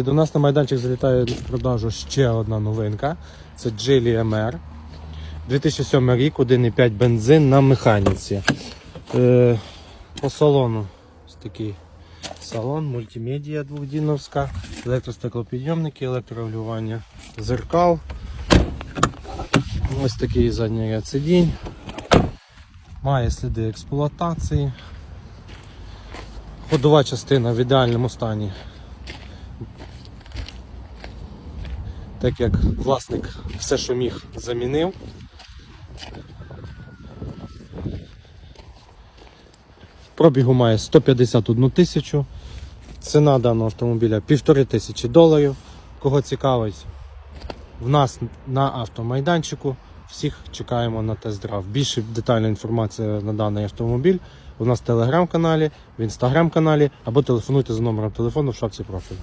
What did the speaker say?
До нас на майданчик залітає в продажу ще одна новинка. Це Geely MR. 2007 рік, 1,5 бензин на механіці. Е, по салону ось такий салон, мультимедіа двохдіновська, електростеклопідйомники, електрорегулювання зеркал. Ось такий задній ряд сидінь. Має сліди експлуатації. Ходова частина в ідеальному стані. Так як власник все, що міг, замінив. Пробігу має 151 тисячу. Ціна даного автомобіля півтори тисячі доларів. Кого цікавить, в нас на автомайданчику. Всіх чекаємо на тест-драйв. Більше детальна інформація на даний автомобіль у нас в телеграм-каналі, в інстаграм-каналі або телефонуйте за номером телефону в шапці профілю.